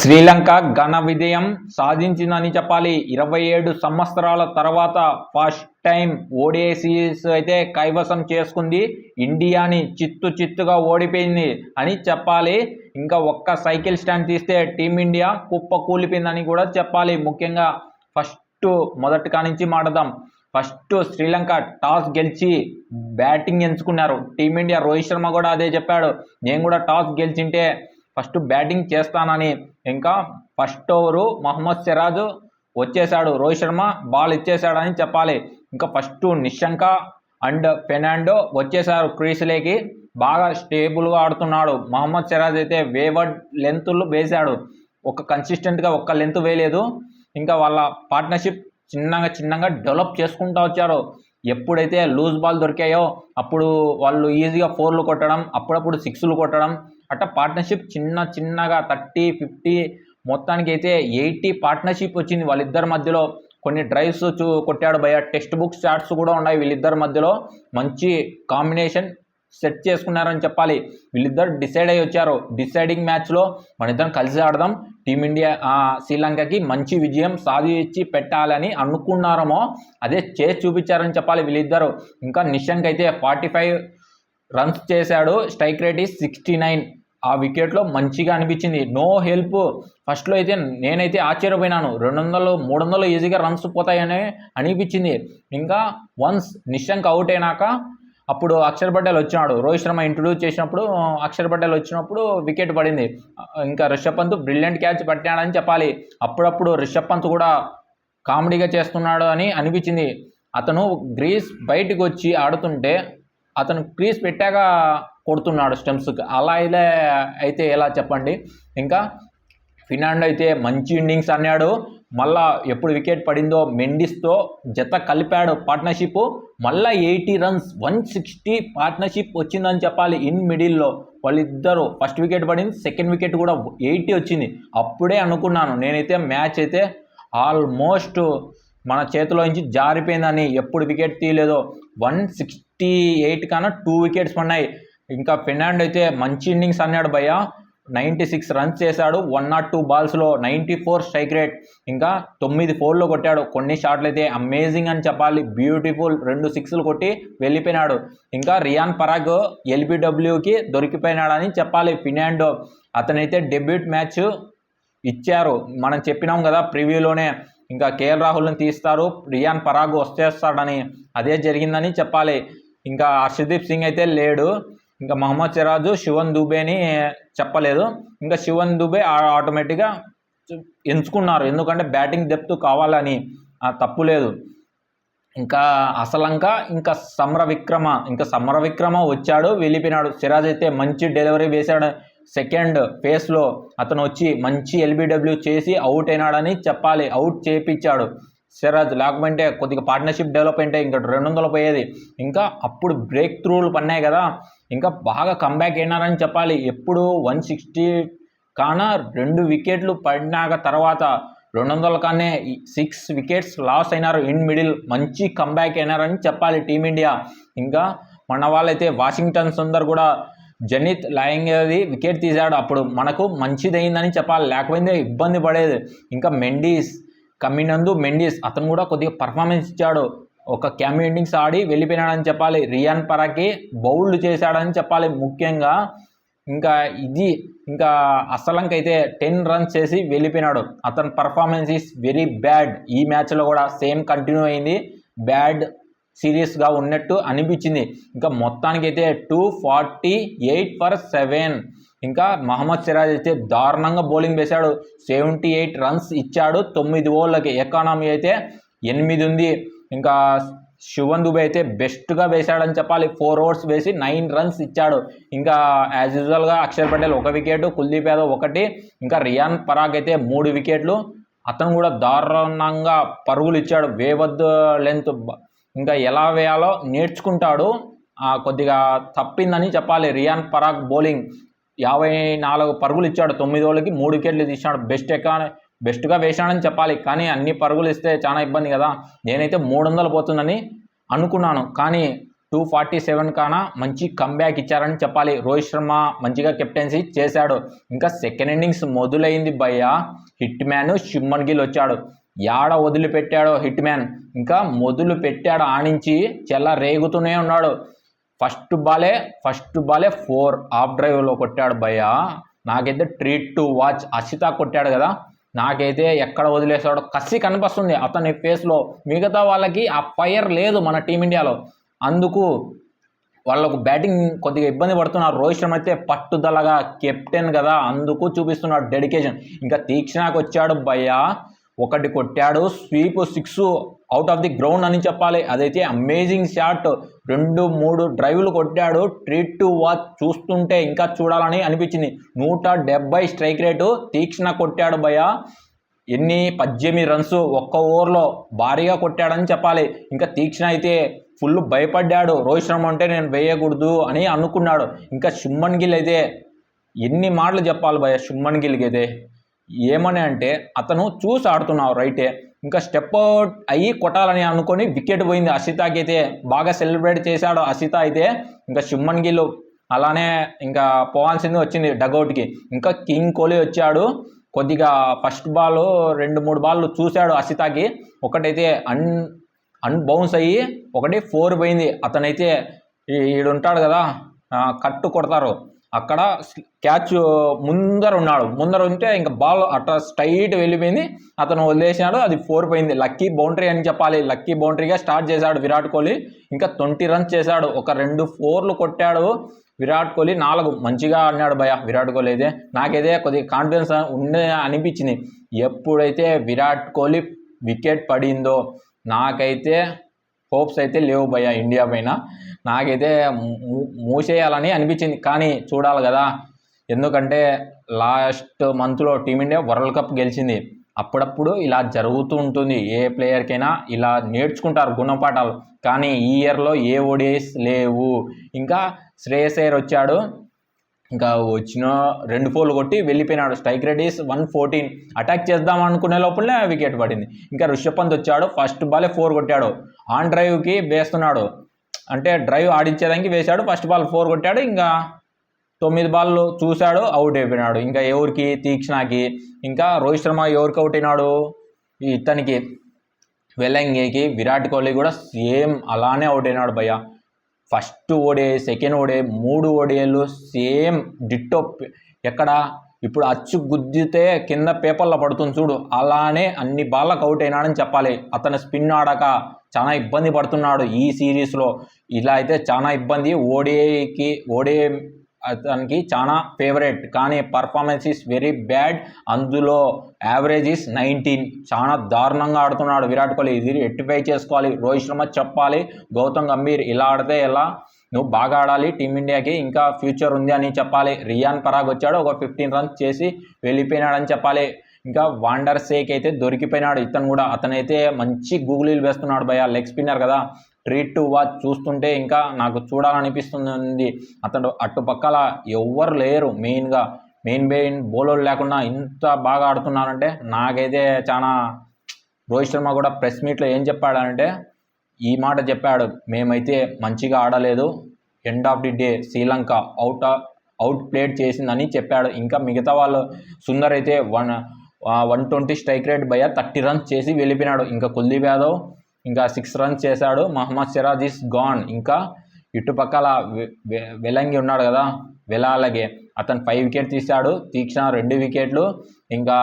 శ్రీలంక ఘన విజయం సాధించిందని చెప్పాలి. ఇరవై ఏడు సంవత్సరాల తర్వాత ఫస్ట్ టైం ఓడిఐ సిరీస్ అయితే కైవసం చేసుకుంది. ఇండియాని చిత్తు చిత్తుగా ఓడిపోయింది అని చెప్పాలి. ఇంకా ఒక్క సైకిల్ స్టాండ్ తీస్తే టీమిండియా కుప్ప కూలిపోయిందని కూడా చెప్పాలి. ముఖ్యంగా ఫస్ట్ మొదటి కానించి మాడదాం ఫస్ట్ శ్రీలంక టాస్ గెలిచి బ్యాటింగ్ ఎంచుకున్నారు. టీమిండియా రోహిత్ శర్మ కూడా అదే చెప్పాడు. నేను కూడా టాస్ గెలిచింటే ఫస్ట్ బ్యాటింగ్ చేస్తానని. ఇంకా ఫస్ట్ ఓవరు మహమ్మద్ సిరాజ్ వచ్చేసాడు రోహిత్ శర్మ బాల్ ఇచ్చేసాడని చెప్పాలి. ఇంకా ఫస్ట్ నిశంక అండ్ ఫెర్నాండో వచ్చేసారు క్రీస్లేకి బాగా స్టేబుల్గా ఆడుతున్నాడు. మహమ్మద్ సిరాజ్ అయితే వేవర్డ్ లెంత్లు వేశాడు. ఒక కన్సిస్టెంట్గా ఒక్క లెంత్ వేయలేదు. ఇంకా వాళ్ళ పార్ట్నర్షిప్ చిన్నగా చిన్నగా డెవలప్ చేసుకుంటూ వచ్చారు. ఎప్పుడైతే లూజ్ బాల్ దొరికాయో అప్పుడు వాళ్ళు ఈజీగా ఫోర్లు కొట్టడం అప్పుడప్పుడు సిక్స్లు కొట్టడం అట్లా పార్ట్నర్షిప్ చిన్న చిన్నగా థర్టీ ఫిఫ్టీ మొత్తానికి అయితే ఎయిటీ పార్ట్నర్షిప్ వచ్చింది వాళ్ళిద్దరి మధ్యలో. కొన్ని డ్రైవ్స్ చూ కొట్టాడు భయ టెక్స్ట్ బుక్ స్టార్ట్స్ కూడా ఉన్నాయి వీళ్ళిద్దరి మధ్యలో. మంచి కాంబినేషన్ సెట్ చేసుకున్నారని చెప్పాలి. వీళ్ళిద్దరు డిసైడ్ అయ్యి వచ్చారు. డిసైడింగ్ మ్యాచ్లో మన ఇద్దరం కలిసి ఆడదాం. టీమిండియా శ్రీలంకకి మంచి విజయం సాధించి పెట్టాలని అనుకున్నారమో అదే చేసి చూపించారని చెప్పాలి వీళ్ళిద్దరు. ఇంకా నిశంక్ అయితే ఫార్టీ ఫైవ్ రన్స్ చేశాడు. Strike rate is sixty nine ఆ వికెట్లో మంచిగా అనిపించింది. No help. ఫస్ట్లో అయితే నేనైతే ఆశ్చర్యపోయినాను. రెండు వందలు మూడు వందలు ఈజీగా రన్స్ పోతాయని అనిపించింది. ఇంకా వన్స్ నిశంక్ అవుట్ అయినాక అప్పుడు అక్షర్ పటేల్ వచ్చినాడు. రోహిత్ శర్మ ఇంట్రొడ్యూస్ చేసినప్పుడు అక్షర్ పటేల్ వచ్చినప్పుడు వికెట్ పడింది. ఇంకా రిషబ్ పంత్ బ్రిలియంట్ క్యాచ్ పట్టాడని చెప్పాలి. అప్పుడప్పుడు రిషబ్ పంత్ కూడా కామెడీగా చేస్తున్నాడు అని అనిపించింది. అతను గ్రీస్ బయటకు వచ్చి ఆడుతుంటే అతను క్రీజ్ పెట్టాక కొడుతున్నాడు స్టెమ్స్కి అలా ఇలా అయితే ఎలా చెప్పండి? ఇంకా ఫినాండ్ అయితే మంచి ఇన్నింగ్స్ అన్నాడు. మళ్ళా ఎప్పుడు వికెట్ పడిందో మెండిస్తో జత కలిపాడు పార్ట్నర్షిప్. మళ్ళా eighty runs one sixty partnership వచ్చిందని చెప్పాలి ఇన్ మిడిల్లో. వాళ్ళిద్దరూ ఫస్ట్ వికెట్ పడింది సెకండ్ వికెట్ కూడా ఎయిటీ వచ్చింది. అప్పుడే అనుకున్నాను. నేనైతే మ్యాచ్ అయితే ఆల్మోస్ట్ మన చేతిలో నుంచి జారిపోయిందని. ఎప్పుడు వికెట్ తీయలేదో. వన్ సిక్స్టీ ఎయిట్ కన్నా టూ వికెట్స్ పడినాయి. ఇంకా ఫినాండ్ అయితే మంచి ఇన్నింగ్స్ అన్నాడు భయ్య. నైంటీ సిక్స్ రన్స్ చేశాడు. వన్ నాట్ టూ బాల్స్లో నైంటీ ఫోర్ స్ట్రైక్ రేట్. ఇంకా తొమ్మిది ఫోర్లు కొట్టాడు. కొన్ని షాట్లు అయితే అమేజింగ్ అని చెప్పాలి. బ్యూటిఫుల్ రెండు సిక్స్లు కొట్టి వెళ్ళిపోయినాడు. ఇంకా రియాన్ పరాగ్ ఎల్బిడబ్ల్యూకి దొరికిపోయినాడని చెప్పాలి ఫినాండో అతనైతే డెబ్యూట్ మ్యాచ్ ఇచ్చారు. మనం చెప్పినాం కదా ప్రివ్యూలోనే. ఇంకా కేఎల్ రాహుల్ని తీస్తారు. రియాన్ పరాగ్ వచ్చేస్తాడని అదే జరిగిందని చెప్పాలి. ఇంకా హర్షదీప్ సింగ్ అయితే లేడు. ఇంకా మహమ్మద్ సిరాజు శివన్ దుబేని చెప్పలేదు. ఇంకా శివన్ దుబే ఆటోమేటిక్గా ఎంచుకున్నారు. ఎందుకంటే బ్యాటింగ్ డెప్త్ కావాలని తప్పు లేదు. ఇంకా అసలంక ఇంకా సమర విక్రమ ఇంకా సమర విక్రమ వచ్చాడు వెళ్ళిపోయినాడు. సిరాజ్ అయితే మంచి డెలివరీ వేశాడు. సెకండ్ ఫేస్లో అతను వచ్చి మంచి ఎల్బిడబ్ల్యూ చేసి అవుట్ అయినాడని చెప్పాలి. అవుట్ చేయించాడు సిరాజ్. లేకపోతే కొద్దిగా పార్ట్నర్షిప్ డెవలప్ అంటే ఇంకా రెండు వందలు పోయేది. ఇంకా అప్పుడు బ్రేక్ త్రూలు పన్నాయి కదా. ఇంకా బాగా కంబ్యాక్ అయినారని చెప్పాలి. ఎప్పుడు వన్ సిక్స్టీ కాన రెండు వికెట్లు పడినాక తర్వాత రెండు వందల కానీ సిక్స్ వికెట్స్ లాస్ అయినారు ఇన్ మిడిల్ మంచి కంబ్యాక్ అయినారని చెప్పాలి టీమిండియా. ఇంకా మన వాళ్ళైతే వాషింగ్టన్ సుందర్ కూడా జనిత్ లాయింగేది వికెట్ తీశాడు. అప్పుడు మనకు మంచిదైందని చెప్పాలి. లేకపోతే ఇబ్బంది పడేది. ఇంకా మెండీస్ కమ్మినందు మెండీస్ అతను కూడా కొద్దిగా పర్ఫార్మెన్స్ ఇచ్చాడు. ఒక క్యామ్ ఇన్నింగ్స్ ఆడి వెళ్ళిపోయినాడని చెప్పాలి. రియాన్ పరాకి బౌల్డ్ చేశాడని చెప్పాలి ముఖ్యంగా. ఇంకా ఇది ఇంకా అసలంక అయితే టెన్ రన్స్ చేసి వెళ్ళిపోయినాడు. అతని పర్ఫార్మెన్స్ ఈస్ వెరీ బ్యాడ్ ఈ మ్యాచ్లో కూడా సేమ్ కంటిన్యూ అయింది. బ్యాడ్ సీరియస్గా ఉన్నట్టు అనిపించింది. ఇంకా మొత్తానికి అయితే two forty eight for seven ఇంకా మహమ్మద్ సిరాజ్ అయితే దారుణంగా బౌలింగ్ వేశాడు. సెవెంటీ ఎయిట్ రన్స్ ఇచ్చాడు తొమ్మిది ఓవర్లకి. ఎకానమీ అయితే ఎనిమిది ఉంది. ఇంకా శివన్ దుబే అయితే బెస్ట్గా వేశాడని చెప్పాలి. ఫోర్ ఓవర్స్ వేసి నైన్ రన్స్ ఇచ్చాడు. ఇంకా యాజ్ యూజువల్గా అక్షర్ పటేల్ ఒక వికెట్ కుల్దీప్ యాదవ్ ఒకటి ఇంకా రియాన్ పరాగ్ అయితే మూడు వికెట్లు. అతను కూడా దారుణంగా పరుగులు ఇచ్చాడు. వేవద్దు లెంత్ ఇంకా ఎలా వేయాలో నేర్చుకుంటాడు. కొద్దిగా తప్పిందని చెప్పాలి. రియాన్ పరాగ్ బౌలింగ్ యాభై నాలుగు పరుగులు ఇచ్చాడు. తొమ్మిది ఓళ్ళకి మూడు వికెట్లు తీసినాడు బెస్ట్ ఎకానమీ బెస్ట్గా వేశాడని చెప్పాలి. కానీ అన్ని పరుగులు ఇస్తే చాలా ఇబ్బంది కదా. నేనైతే మూడు వందలు పోతుందని అనుకున్నాను. కానీ టూ ఫార్టీ సెవెన్ కాన మంచి కంబ్యాక్ ఇచ్చారని చెప్పాలి. రోహిత్ శర్మ మంచిగా కెప్టెన్సీ చేశాడు. ఇంకా సెకండ్ ఇన్నింగ్స్ మొదలైంది భయ్య. హిట్ మ్యాన్ షిమ్మన్ గిల్ వచ్చాడు. యాడ వదిలిపెట్టాడో హిట్ మ్యాన్. ఇంకా మొదలు పెట్టాడు ఆనించి చెల్ల రేగుతూనే ఉన్నాడు. ఫస్ట్ బాలే ఫస్ట్ బాలే ఫోర్ ఆఫ్ డ్రైవ్లో కొట్టాడు భయ్య. నాకైతే ట్రీట్ టు వాచ్ అసిత కొట్టాడు కదా. నాకైతే ఎక్కడ వదిలేసాడో కసి కనిపిస్తుంది. అతని ఫేస్లో మిగతా వాళ్ళకి ఆ ఫైర్ లేదు మన టీమిండియాలో అందుకు వాళ్ళకు బ్యాటింగ్ కొద్దిగా ఇబ్బంది పడుతున్నారు. రోహిత్ శర్మ అయితే పట్టుదలగా కెప్టెన్ కదా. అందుకు చూపిస్తున్నాడు డెడికేషన్ ఇంకా తీక్షణకు వచ్చాడు భయ్యా. ఒకటి కొట్టాడు sweep six out of the ground అని చెప్పాలి. అదైతే అమేజింగ్ షాట్ రెండు మూడు డ్రైవ్లు కొట్టాడు. ట్రీట్ టు వాచ్ చూస్తుంటే ఇంకా చూడాలని అనిపించింది. నూట డెబ్బై స్ట్రైక్ రేటు తీక్షణ కొట్టాడు భయ ఎన్ని? పద్దెనిమిది రన్స్ ఒక్క ఓవర్లో భారీగా కొట్టాడని చెప్పాలి. ఇంకా తీక్షణ అయితే ఫుల్ భయపడ్డాడు. రోహిత్ శర్మ అంటే నేను వేయకూడదు అని అనుకున్నాడు. ఇంకా శుమ్మన్ గిల్ అయితే ఎన్ని మాటలు చెప్పాలి భయ శుమ్మన్ గిల్కి అయితే ఏమని అంటే అతను చూసి ఆడుతున్నావు రైటే ఇంకా స్టెప్ అవుట్ అయ్యి కొట్టాలని అనుకొని వికెట్ పోయింది. అసితాకి అయితే బాగా సెలబ్రేట్ చేశాడు. అసిత అయితే ఇంకా శుమ్మన్ గిల్ అలానే ఇంకా పోవాల్సింది వచ్చింది డగౌట్కి ఇంకా కింగ్ కోహ్లీ వచ్చాడు. కొద్దిగా ఫస్ట్ బాల్ రెండు మూడు బాల్ చూశాడు అసితాకి. ఒకటైతే అన్ అన్ బౌన్స్ అయ్యి ఒకటి ఫోర్ పోయింది. అతనైతే ఈ- ఈడుంటాడు కదా కట్టు కొడతారు. అక్కడ క్యాచ్ ముందర ఉన్నాడు. ముందర ఉంటే ఇంకా బాల్ అట్లా స్ట్రైట్ వెళ్ళిపోయింది. అతను వదిలేసినాడు. అది ఫోర్ పోయింది. లక్కీ బౌండరీ అని చెప్పాలి. లక్కీ బౌండరీగా స్టార్ట్ చేశాడు విరాట్ కోహ్లీ. ఇంకా ట్వంటీ రన్స్ చేశాడు. ఒక రెండు ఫోర్లు కొట్టాడు విరాట్ కోహ్లీ. నాలుగు. మంచిగా ఆడినాడు భయ విరాట్ కోహ్లీ అయితే. నాకైతే కొద్దిగా కాన్ఫిడెన్స్ ఉండే అనిపించింది. ఎప్పుడైతే విరాట్ కోహ్లీ వికెట్ పడిందో నాకైతే హోప్స్ అయితే లేవు భయ ఇండియా పైన. నాకైతే మూ- మూసేయాలని అనిపించింది. కానీ చూడాలి కదా ఎందుకంటే లాస్ట్ మంత్లో టీమిండియా వరల్డ్ కప్ గెలిచింది. అప్పుడప్పుడు ఇలా జరుగుతూ ఉంటుంది. ఏ ప్లేయర్కైనా ఇలా నేర్చుకుంటారు గుణపాఠాలు కానీ ఈ ఇయర్లో ఏ ఓడిఐస్ లేవు. ఇంకా శ్రేయస్ అయ్యర్ వచ్చాడు. ఇంకా వచ్చిన రెండు ఫోర్లు కొట్టి వెళ్ళిపోయినాడు. Strike rate is one fourteen. Attack చేద్దాం అనుకునే లోపలనే వికెట్ పడింది. ఇంకా రిషబ్ పంత్ వచ్చాడు. ఫస్ట్ బాలే ఫోర్ కొట్టాడు. ఆన్ డ్రైవ్కి వేస్తున్నాడు అంటే డ్రైవ్ ఆడించేదానికి వేశాడు. ఫస్ట్ బాల్ ఫోర్ కొట్టాడు. ఇంకా తొమ్మిది బాల్లు చూశాడు. అవుట్ అయిపోయినాడు. ఇంకా ఎవరికి తీక్షణకి. ఇంకా రోహిత్ శర్మ ఎవరికి అవుట్ అయినాడు? ఈ ఇతనికి. వెలంగికి విరాట్ కోహ్లీ కూడా సేమ్ అలానే అవుట్ అయినాడు భయ్య. ఫస్ట్ ఓడే సెకండ్ ఓడే మూడు ఓడేలు సేమ్ డిట్టో ఎక్కడ? ఇప్పుడు అచ్చు గుద్దితే కింద పేపర్లో పడుతుంది చూడు. అలానే అన్ని బాళ్ళకు అవుట్ అయినాడని చెప్పాలి. అతను స్పిన్ ఆడక చాలా ఇబ్బంది పడుతున్నాడు ఈ సిరీస్లో. ఇలా అయితే చాలా ఇబ్బంది. ఓడిఐకి ఓడిఐ అతనికి చాలా ఫేవరెట్. కానీ పర్ఫార్మెన్స్ ఈస్ వెరీ బ్యాడ్. అందులో యావరేజ్ ఈస్ నైన్టీన్. చాలా దారుణంగా ఆడుతున్నాడు విరాట్ కోహ్లీ. ఇది రెక్టిఫై చేసుకోవాలి. రోహిత్ శర్మ చెప్పాలి. గౌతమ్ గంభీర్ ఇలా ఆడితే ఎలా? నువ్వు బాగా ఆడాలి. టీమిండియాకి ఇంకా ఫ్యూచర్ ఉంది అని చెప్పాలి. రియాన్ పరాగ్ వచ్చాడు. ఒక ఫిఫ్టీన్ రన్స్ చేసి వెళ్ళిపోయినాడని చెప్పాలి. ఇంకా వాండర్ సేక్ అయితే దొరికిపోయినాడు. ఇతను కూడా అతనైతే మంచి గూగులీలు వేస్తున్నాడు భయ లెగ్ స్పిన్నర్ కదా. ట్రీట్ టు వాచ్ చూస్తుంటే ఇంకా నాకు చూడాలనిపిస్తుంది. అతడు అటుపక్కల ఎవ్వరు లేరు మెయిన్గా. మెయిన్ మెయిన్ బౌలర్ లేకుండా ఇంత బాగా ఆడుతున్నారంటే నాకైతే చాలా రోహిత్ శర్మ కూడా ప్రెస్ మీట్లో ఏం చెప్పాడంటే ఈ మాట చెప్పాడు. మేమైతే మంచిగా ఆడలేదు. End of the day Sri Lanka out outplayed చేసిందని చెప్పాడు. ఇంకా మిగతా వాళ్ళు సుందర్ అయితే one one twenty strike rate భయ థర్టీ రన్స్ చేసి వెళ్ళిపోయినాడు. ఇంకా కుల్దీప్ యాదవ్ ఇంకా సిక్స్ రన్స్ చేశాడు. Mohammed Siraj is gone. ఇంకా ఇటుపక్కల వెలంగి ఉన్నాడు కదా వెలాలగే. అతను ఫైవ్ వికెట్ తీశాడు. తీక్షణ రెండు వికెట్లు. ఇంకా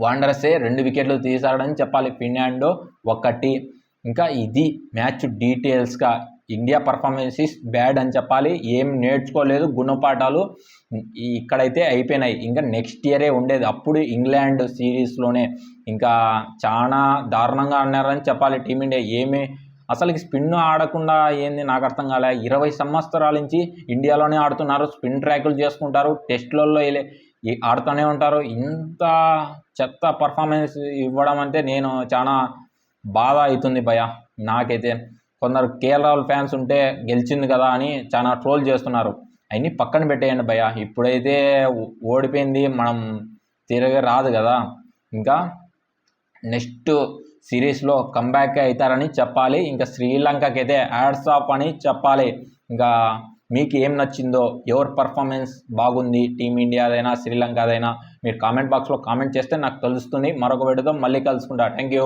వాండరసే రెండు వికెట్లు తీశాడని చెప్పాలి. ఫిన్లాండ్ ఒకటి. ఇంకా ఇది మ్యాచ్ డీటెయిల్స్గా ఇండియా పర్ఫార్మెన్స్ ఇస్ బ్యాడ్ అని చెప్పాలి. ఏం నేర్చుకోలేదు. గుణపాఠాలు ఇక్కడైతే అయిపోయినాయి. ఇంకా నెక్స్ట్ ఇయరే ఉండేది. అప్పుడు ఇంగ్లాండ్ సిరీస్లోనే ఇంకా చాలా దారుణంగా ఆడినారని చెప్పాలి టీమిండియా ఏమీ అసలు స్పిన్ ఆడకుండా ఏంది నాకు అర్థం కాలే. ఇరవై సంవత్సరాల నుంచి ఇండియాలోనే ఆడుతున్నారు. స్పిన్ ట్రాకులు చేసుకుంటారు. టెస్ట్లలో ఆడుతూనే ఉంటారు. ఇంత చెత్త పర్ఫార్మెన్స్ ఇవ్వడం అంటే నేను చాలా బాధ అవుతుంది భయ నాకైతే కొందరు కేఎల్ రాహుల్ ఫ్యాన్స్ ఉంటే గెలిచింది కదా అని చాలా ట్రోల్ చేస్తున్నారు. అవన్నీ పక్కన పెట్టేయండి భయ ఇప్పుడైతే ఓడిపోయింది మనం తిరగ రాదు కదా. ఇంకా నెక్స్ట్ సిరీస్లో కంబ్యాక్ అవుతారని చెప్పాలి. ఇంకా శ్రీలంకకి అయితే యాడ్స్ ఆఫ్ అని చెప్పాలి. ఇంకా మీకు ఏం నచ్చిందో ఎవరి పర్ఫార్మెన్స్ బాగుంది టీమిండియాదైనా శ్రీలంకదైనా మీరు కామెంట్ బాక్స్లో కామెంట్ చేస్తే నాకు తెలుస్తుంది. మరొక వీడియోతో మళ్ళీ కలుసుకుంటా. Thank you